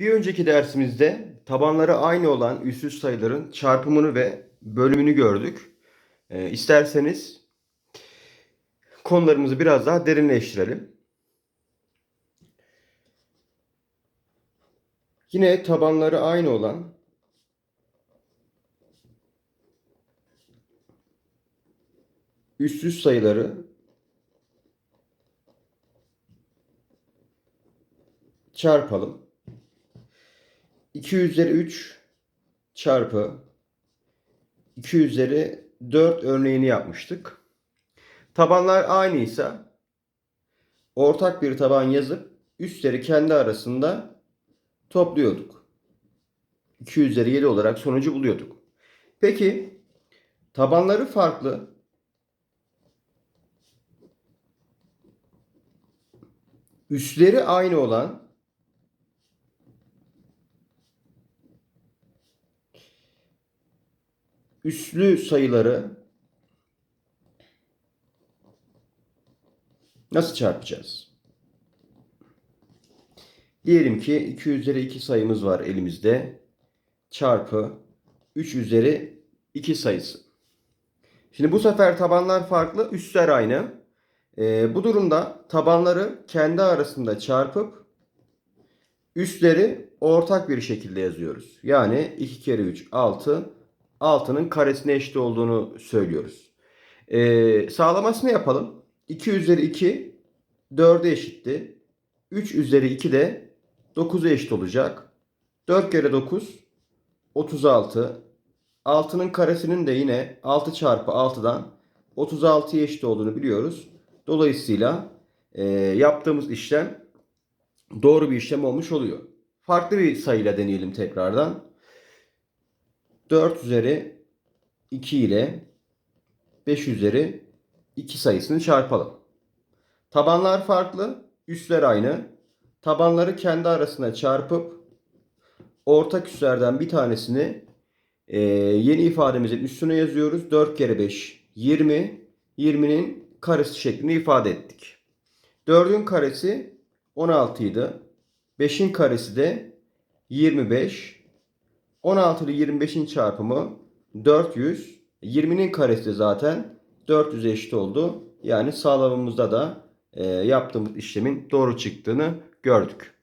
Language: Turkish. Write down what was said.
Bir önceki dersimizde tabanları aynı olan üstsüz sayıların çarpımını ve bölümünü gördük. Ee, isterseniz konularımızı biraz daha derinleştirelim. Yine tabanları aynı olan üstsüz sayıları çarpalım. 2 üzeri 3 çarpı 2 üzeri 4 örneğini yapmıştık. Tabanlar aynıysa ortak bir taban yazıp üstleri kendi arasında topluyorduk. 2 üzeri 7 olarak sonucu buluyorduk. Peki tabanları farklı üstleri aynı olan üslü sayıları nasıl çarpacağız? Diyelim ki 2 üzeri 2 sayımız var elimizde. Çarpı 3 üzeri 2 sayısı. Şimdi bu sefer tabanlar farklı, üstler aynı. Ee, bu durumda tabanları kendi arasında çarpıp üstleri ortak bir şekilde yazıyoruz. Yani 2 kere 3 6 6'nın karesine eşit olduğunu söylüyoruz. Ee, sağlamasını yapalım. 2 üzeri 2 4'e eşitti. 3 üzeri 2 de 9'a eşit olacak. 4 kere 9 36. 6'nın karesinin de yine 6 çarpı 6'dan 36'ya eşit olduğunu biliyoruz. Dolayısıyla e, yaptığımız işlem doğru bir işlem olmuş oluyor. Farklı bir sayıyla deneyelim tekrardan. 4 üzeri 2 ile 5 üzeri 2 sayısını çarpalım. Tabanlar farklı, üstler aynı. Tabanları kendi arasına çarpıp ortak üstlerden bir tanesini e, yeni ifademizin üstüne yazıyoruz. 4 kere 5 20. 20'nin karesi şeklinde ifade ettik. 4'ün karesi 16 idi. 5'in karesi de 25. 16 ile 25'in çarpımı 400. 20'nin karesi zaten 400 eşit oldu. Yani sağlamamızda da e, yaptığımız işlemin doğru çıktığını gördük.